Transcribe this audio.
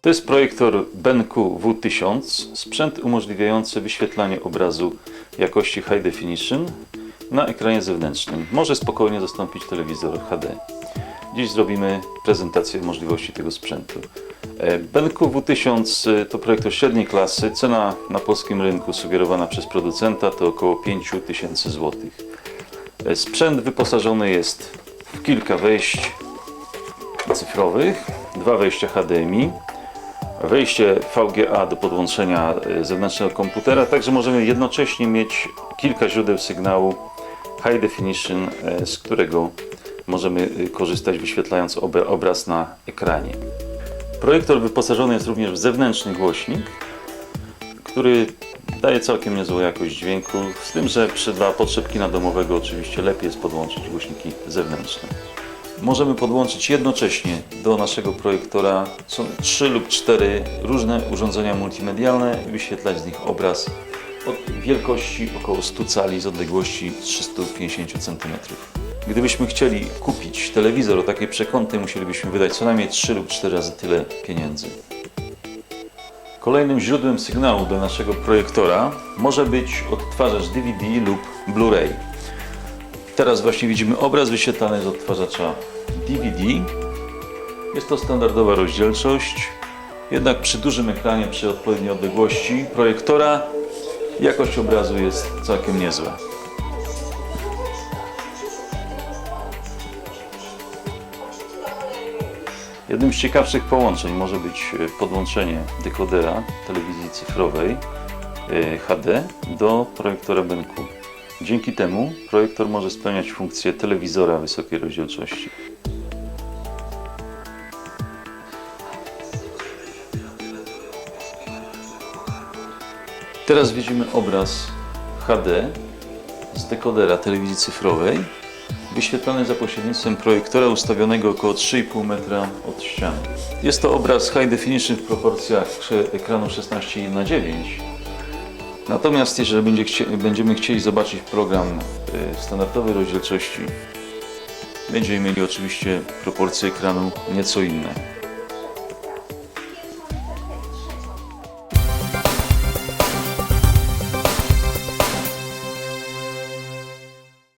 To jest projektor Benku W1000, sprzęt umożliwiający wyświetlanie obrazu jakości High Definition na ekranie zewnętrznym. Może spokojnie zastąpić telewizor HD. Dziś zrobimy prezentację możliwości tego sprzętu. E, Benku W1000 to projektor średniej klasy. Cena na polskim rynku sugerowana przez producenta to około 5000 zł. E, Sprzęt wyposażony jest w kilka wejść cyfrowych, dwa wejścia HDMI, wejście VGA do podłączenia e, zewnętrznego komputera, także możemy jednocześnie mieć kilka źródeł sygnału High Definition, e, z którego możemy e, korzystać wyświetlając obraz na ekranie. Projektor wyposażony jest również w zewnętrzny głośnik, który daje całkiem niezłą jakość dźwięku, z tym, że dla potrzeb kina domowego oczywiście lepiej jest podłączyć głośniki zewnętrzne. Możemy podłączyć jednocześnie do naszego projektora są trzy lub cztery różne urządzenia multimedialne i wyświetlać z nich obraz od wielkości około 100 cali z odległości 350 cm. Gdybyśmy chcieli kupić telewizor o takiej przekątnej, musielibyśmy wydać co najmniej 3 lub 4 razy tyle pieniędzy. Kolejnym źródłem sygnału do naszego projektora może być odtwarzacz DVD lub Blu-ray. Teraz właśnie widzimy obraz wyświetlany z odtwarzacza DVD. Jest to standardowa rozdzielczość, jednak przy dużym ekranie, przy odpowiedniej odległości projektora jakość obrazu jest całkiem niezła. Jednym z ciekawszych połączeń może być e, podłączenie dekodera telewizji cyfrowej e, HD do projektora Benku. Dzięki temu projektor może spełniać funkcję telewizora wysokiej rozdzielczości. Teraz widzimy obraz HD z dekodera telewizji cyfrowej wyświetlany za pośrednictwem projektora ustawionego około 3,5 metra od ściany. Jest to obraz High Definition w proporcjach ekranu 16 na 9 Natomiast jeżeli będzie będziemy chcieli zobaczyć program y, standardowej rozdzielczości, będziemy mieli oczywiście proporcje ekranu nieco inne.